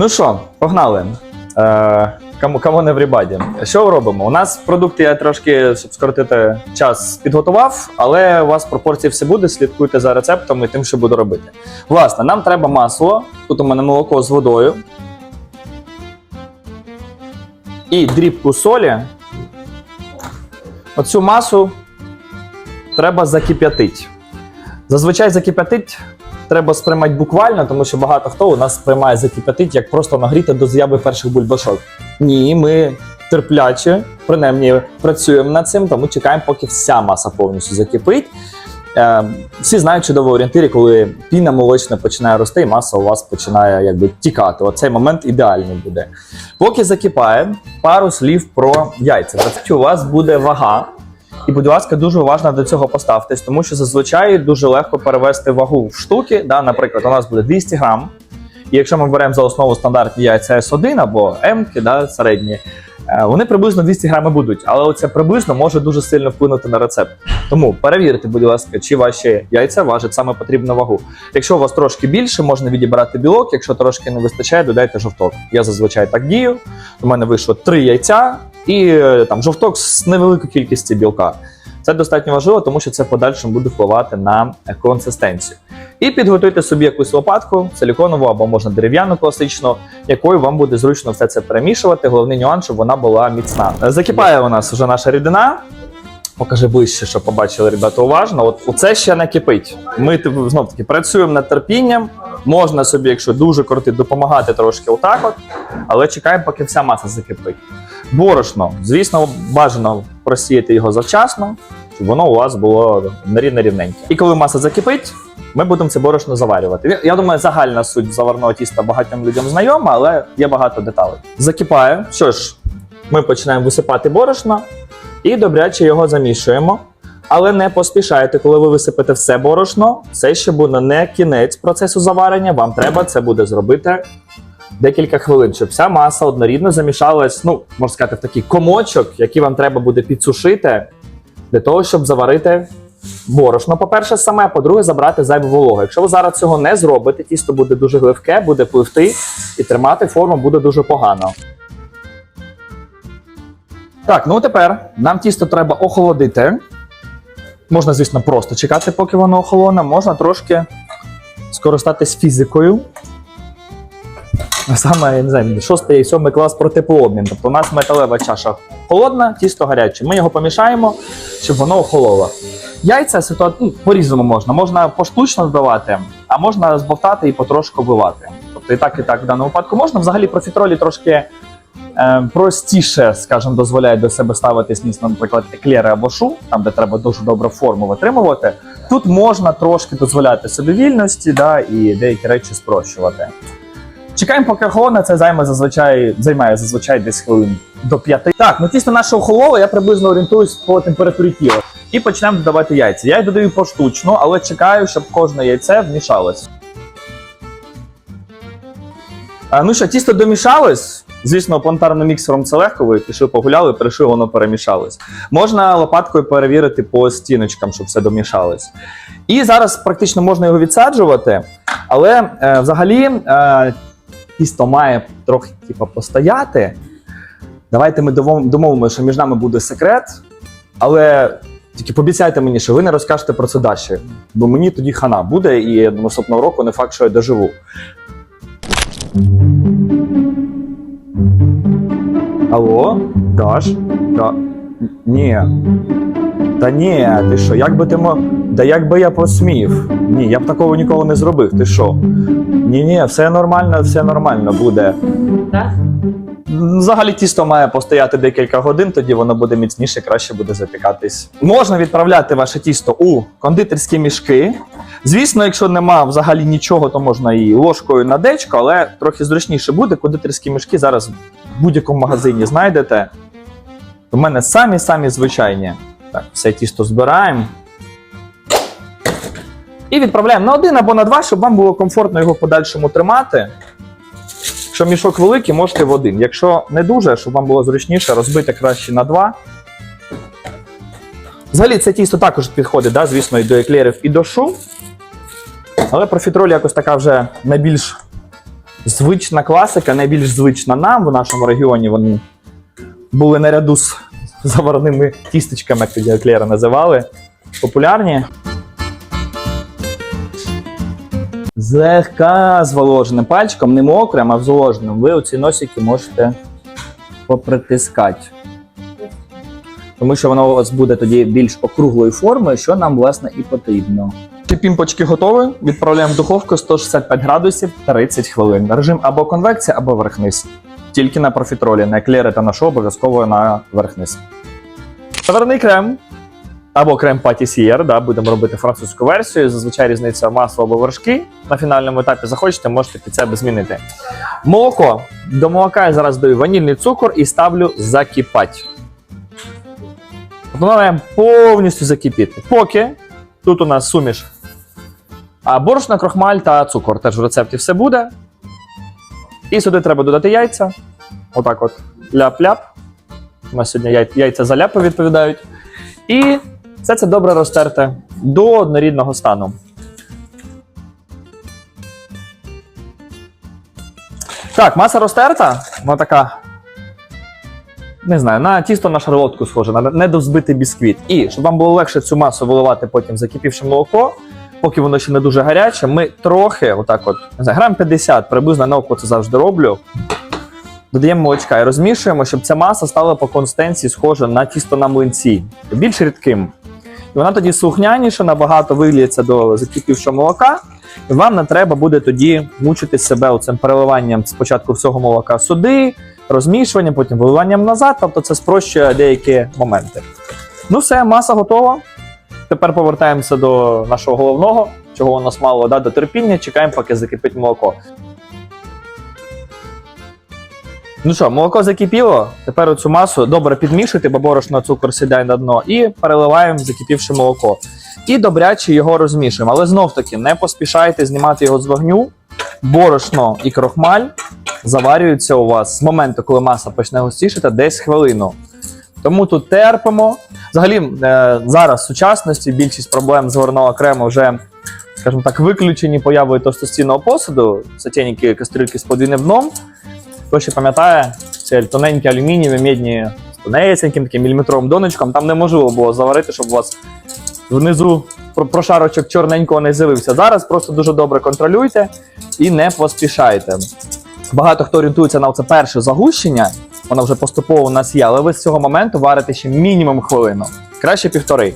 Ну що, погнали. Е, кому, не в рібаді. Що робимо? У нас продукти я трошки, щоб скоротити час, підготував, але у вас пропорції все буде. Слідкуйте за рецептом і тим, що буду робити. Власне, нам треба масло. Тут у мене молоко з водою. І дрібку солі. Оцю масу треба закип'ятити. Зазвичай закип'ятить треба сприймати буквально, тому що багато хто у нас сприймає закип'ятить, як просто нагріти до з'яви перших бульбашок. Ні, ми терпляче, принаймні працюємо над цим, тому чекаємо, поки вся маса повністю закипить. Е, всі знають чудово орієнтирі, коли піна молочна починає рости, і маса у вас починає якби тікати. Оцей момент ідеальний буде. Поки закипає, пару слів про яйця. Тобто у вас буде вага. І, будь ласка, дуже уважно до цього поставтесь, тому що зазвичай дуже легко перевести вагу в штуки. Да? Наприклад, у нас буде 200 грам. І якщо ми беремо за основу стандартні яйця S1 або М, да, середні, е, вони приблизно 200 грам будуть, але оце приблизно може дуже сильно вплинути на рецепт. Тому перевірте, будь ласка, чи ваші яйця важать саме потрібну вагу. Якщо у вас трошки більше, можна відібрати білок. Якщо трошки не вистачає, додайте жовток. Я зазвичай так дію. У мене вийшло 3 яйця і е, там жовток з невеликою кількістю білка. Це достатньо важливо, тому що це подальшому буде впливати на е, консистенцію. І підготуйте собі якусь лопатку, силіконову або можна дерев'яну класичну, якою вам буде зручно все це перемішувати. Головний нюанс, щоб вона була міцна. Е, Закипає у нас вже наша рідина. Покажи ближче, щоб побачили ребята уважно. От оце ще не кипить. Ми знов таки працюємо над терпінням. Можна собі, якщо дуже крутить, допомагати трошки отак, от, але чекаємо, поки вся маса закипить. Борошно, звісно, бажано просіяти його завчасно, щоб воно у вас було рівне рівненьке. І коли маса закипить, ми будемо це борошно заварювати. Я думаю, загальна суть заварного тіста багатьом людям знайома, але є багато деталей. Закипає. Що ж, ми починаємо висипати борошно і добряче його замішуємо. Але не поспішайте, коли ви висипете все борошно, це ще буде не кінець процесу заварення. Вам треба це буде зробити декілька хвилин, щоб вся маса однорідно замішалась, ну, можна сказати, в такий комочок, який вам треба буде підсушити для того, щоб заварити борошно. По-перше, саме, по-друге, забрати зайву вологу. Якщо ви зараз цього не зробите, тісто буде дуже гливке, буде пливти і тримати форму буде дуже погано. Так, ну тепер нам тісто треба охолодити. Можна, звісно, просто чекати, поки воно охолоне, можна трошки скористатись фізикою. Саме, я не знаю, шостий і сьомий клас про теплообмін. Тобто у нас металева чаша холодна, тісто гаряче. Ми його помішаємо, щоб воно охололо. Яйця ситуа... ну, по-різному можна. Можна поштучно збивати, а можна збовтати і потрошку вбивати. Тобто і так, і так в даному випадку можна. Взагалі профітролі трошки е, простіше, скажімо, дозволяє до себе ставитись, ніж, наприклад, еклери або шу, там де треба дуже добре форму витримувати. Тут можна трошки дозволяти собі вільності, да, і деякі речі спрощувати. Чекаємо, поки охолоне, це займе зазвичай займає зазвичай десь хвилин до п'яти. Так, ну тісто наше охололо, я приблизно орієнтуюсь по температурі тіла. І почнемо додавати яйця. Я їх додаю поштучно, але чекаю, щоб кожне яйце вмішалось. А, ну що, тісто домішалось. Звісно, плантарним міксером це легко, ви пішли погуляли, прийшли, воно перемішалось. Можна лопаткою перевірити по стіночкам, щоб все домішалось. І зараз практично можна його відсаджувати, але е, взагалі е, тісто має трохи типу, постояти. Давайте ми домов- домовимося, що між нами буде секрет, але тільки пообіцяйте мені, що ви не розкажете про це далі. Бо мені тоді хана буде, і наступного року не факт, що я доживу. Алло, Даш? Да. Ні. Та ні, ти що, як би ти мо. Да як би я посмів? Ні, я б такого ніколи не зробив. Ти що? Ні, ні, все нормально, все нормально буде. Так? Взагалі тісто має постояти декілька годин, тоді воно буде міцніше, краще буде запікатись. Можна відправляти ваше тісто у кондитерські мішки. Звісно, якщо нема взагалі нічого, то можна і ложкою на дечко, але трохи зручніше буде. Кондитерські мішки зараз в будь-якому магазині знайдете. У мене самі-самі звичайні. Так, все тісто збираємо. І відправляємо на один або на два, щоб вам було комфортно його в подальшому тримати. Якщо мішок великий, можете в один. Якщо не дуже, щоб вам було зручніше, розбити краще на два. Взагалі це тісто також підходить, да, звісно, і до еклерів, і до шу. Але профітроль якось така вже найбільш звична класика, найбільш звична нам в нашому регіоні. Вони були наряду з заварними тістечками, як тоді еклери називали. Популярні. Злегка зволоженим пальчиком, не мокрим, а зволоженим. Ви оці носики можете попритискати. Тому що воно у вас буде тоді більш округлої форми, що нам, власне, і потрібно. Ці пімпочки готові. Відправляємо в духовку 165 градусів 30 хвилин. Режим або конвекція, або верх-низ. Тільки на профітролі, на еклери та на шоу обов'язково на верх-низ. Крем або крем патісієр, да, будемо робити французьку версію. Зазвичай різниця масло або вершки. На фінальному етапі захочете, можете під себе змінити. Молоко. До молока я зараз даю ванільний цукор і ставлю закипати. Маємо повністю закипіти. Поки тут у нас суміш а борошна, крохмаль та цукор. Теж в рецепті все буде. І сюди треба додати яйця. Отак от ляп-ляп. У нас сьогодні яй- яйця за ляпи відповідають. І все це добре розтерте до однорідного стану. Так, маса розтерта. Вона така. Не знаю, на тісто на шарлотку схоже, на недозбитий бісквіт. І щоб вам було легше цю масу виливати потім в закипівше молоко, поки воно ще не дуже гаряче, ми трохи, отак от, не знаю, грам 50, приблизно на око це завжди роблю. Додаємо молочка і розмішуємо, щоб ця маса стала по консистенції схожа на тісто на млинці, більш рідким. І вона тоді сухняніше, набагато виліється до закипівшого молока. І вам не треба буде тоді мучити себе цим переливанням спочатку всього молока сюди, розмішуванням, потім виливанням назад. Тобто це спрощує деякі моменти. Ну все, маса готова. Тепер повертаємося до нашого головного, чого у нас мало да, до терпіння. Чекаємо, поки закипить молоко. Ну що, молоко закипіло. Тепер оцю масу добре підмішуйте, бо борошно цукор сідає на дно, і переливаємо закипівше молоко. І добряче його розмішуємо. Але знов таки не поспішайте знімати його з вогню. Борошно і крохмаль заварюються у вас з моменту, коли маса почне густішити, десь хвилину. Тому тут терпимо. Взагалі, е, зараз в сучасності більшість проблем заварного крему вже, скажімо так, виключені появою товстостінного посуду, сатєніки кастрюльки з подвійним дном. Хто ще пам'ятає, ці тоненькі алюмінієві мідні з тонесеньким таким міліметровим донечком, там неможливо було заварити, щоб у вас внизу прошарочок чорненького не з'явився. Зараз просто дуже добре контролюйте і не поспішайте. Багато хто орієнтується на це перше загущення, воно вже поступово у нас є, але ви з цього моменту варите ще мінімум хвилину. Краще півтори.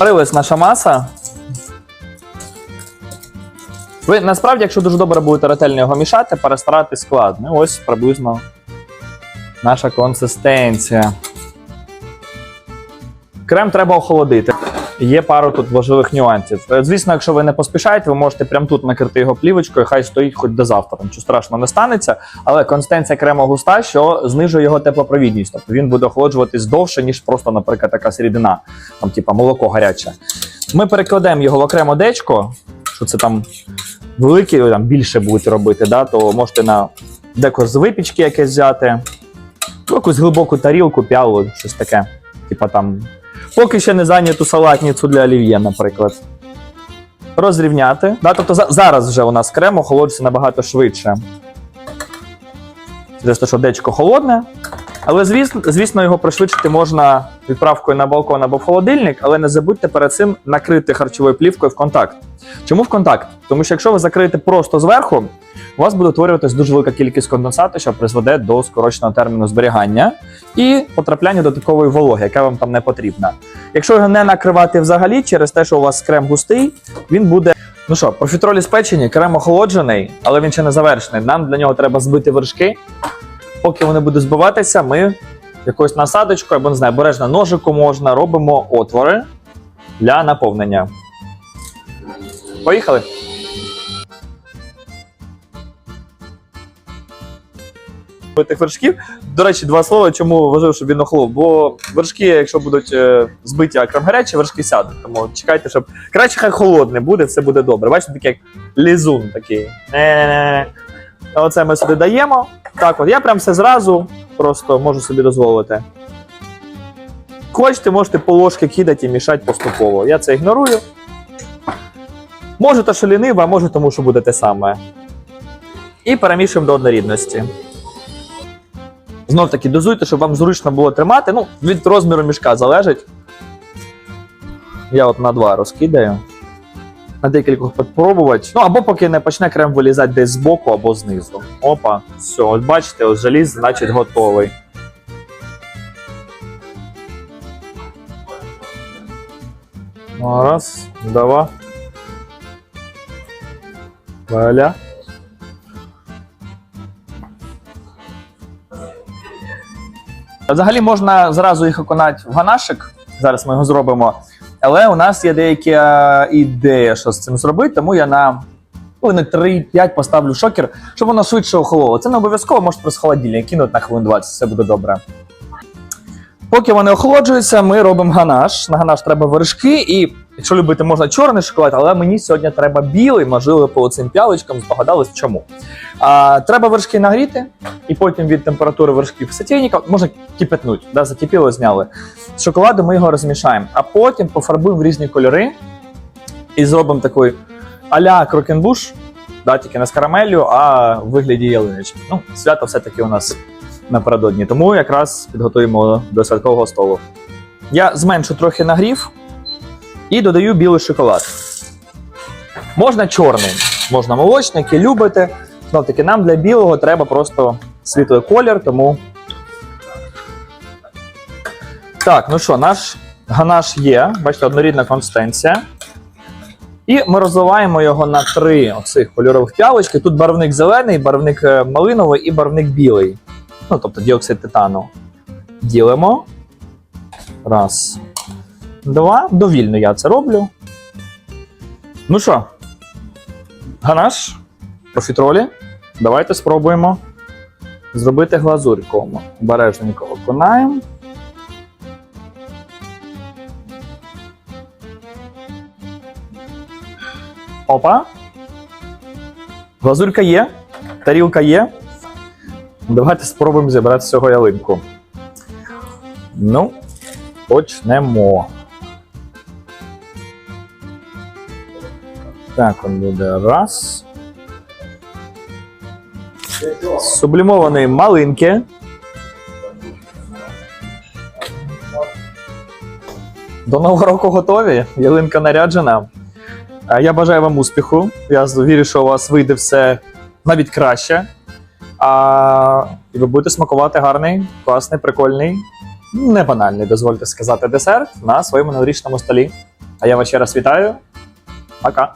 Варилась наша маса. Ви насправді, якщо дуже добре будете ретельно його мішати, перестарати складно. Ось приблизно наша консистенція. Крем треба охолодити. Є пару тут важливих нюансів. Е, Звісно, якщо ви не поспішаєте, ви можете прямо тут накрити його плівочкою, хай стоїть хоч до завтра. Нічого страшного не станеться. Але консистенція крему густа, що знижує його теплопровідність. Тобто він буде охолоджуватись довше, ніж просто, наприклад, така рідина, там, типа молоко гаряче. Ми перекладемо його в окремо дечко, що це там великі, там більше будете робити, да, то можете на деко з випічки якесь взяти, ну, якусь глибоку тарілку, п'ялу, щось таке. Типа там. Поки ще не зайняту салатницю для олів'є, наприклад. Розрівняти. Да, тобто за- зараз вже у нас крем охолоджується набагато швидше. Через те, що дечко холодне. Але звісно, звісно, його пришвидшити можна відправкою на балкон або в холодильник, але не забудьте перед цим накрити харчовою плівкою в контакт. Чому в контакт? Тому що якщо ви закриєте просто зверху, у вас буде утворюватись дуже велика кількість конденсату, що призведе до скороченого терміну зберігання і потрапляння додаткової вологи, яка вам там не потрібна. Якщо його не накривати взагалі, через те, що у вас крем густий, він буде. Ну що, профітролі спечені, крем охолоджений, але він ще не завершений. Нам для нього треба збити вершки. Поки вони будуть збиватися, ми якоюсь насадочкою або не знаю, бережно ножику можна, робимо отвори для наповнення. Поїхали! Тих вершків. До речі, два слова, чому важливо, щоб він охолов. Бо вершки, якщо будуть е, збиті, а крем гарячі, вершки сядуть. Тому чекайте, щоб краще хай холодне буде, все буде добре. Бачите, такий як лізун такий. Оце ми сюди даємо. Так, от я прям все зразу просто можу собі дозволити. Хочете, можете по ложки кидати і мішати поступово. Я це ігнорую. Може, то що лінива, а може тому, що буде те саме. І перемішуємо до однорідності. Знов таки дозуйте, щоб вам зручно було тримати. Ну, від розміру мішка залежить. Я от на два розкидаю. На декількох попробувати. Ну, або поки не почне крем вилізати десь збоку або знизу. Опа, все, от бачите, ось заліз, значить готовий. Ну, Раз, два. Валя. Взагалі можна зразу їх окунати в ганашик. Зараз ми його зробимо. Але у нас є деякі ідея, ідеї, що з цим зробити, тому я на хвилини 3-5 поставлю шокер, щоб воно швидше охололо. Це не обов'язково, можете просто холодильник кинути на хвилин 20, все буде добре. Поки вони охолоджуються, ми робимо ганаш. На ганаш треба вершки, і якщо любите, можна чорний шоколад, але мені сьогодні треба білий, можливо, по цим пялочкам здогадались чому. А, треба вершки нагріти, і потім від температури вершків сотейника можна кипятнуть, да, закипіло, зняли. З шоколаду ми його розмішаємо, а потім пофарбуємо в різні кольори і зробимо такий а-ля крокенбуш, да, тільки не з карамеллю, а в вигляді ялиночки. Ну, свято все-таки у нас напередодні, тому якраз підготуємо до святкового столу. Я зменшу трохи нагрів і додаю білий шоколад. Можна чорний, можна молочний, який любите. Знов таки, нам для білого треба просто світлий колір, тому. Так, ну що, наш ганаш є, бачите, однорідна консистенція. І ми розливаємо його на три оцих кольорових пялочки. Тут барвник зелений, барвник е, малиновий і барвник білий. Ну, тобто діоксид титану. Ділимо. Раз. Два. Довільно я це роблю. Ну що, ганаш, профітролі. Давайте спробуємо зробити глазурьку. Обережненько окунаємо. Опа. Глазурька є, тарілка є. Давайте спробуємо зібрати з цього ялинку. Ну, почнемо. Так, он буде раз. Сублімовані малинки. До нового року готові. Ялинка наряджена. Я бажаю вам успіху. Я вірю, що у вас вийде все навіть краще. А, і ви будете смакувати гарний, класний, прикольний, не банальний, дозвольте сказати, десерт на своєму новорічному столі. А я вас ще раз вітаю. Пока!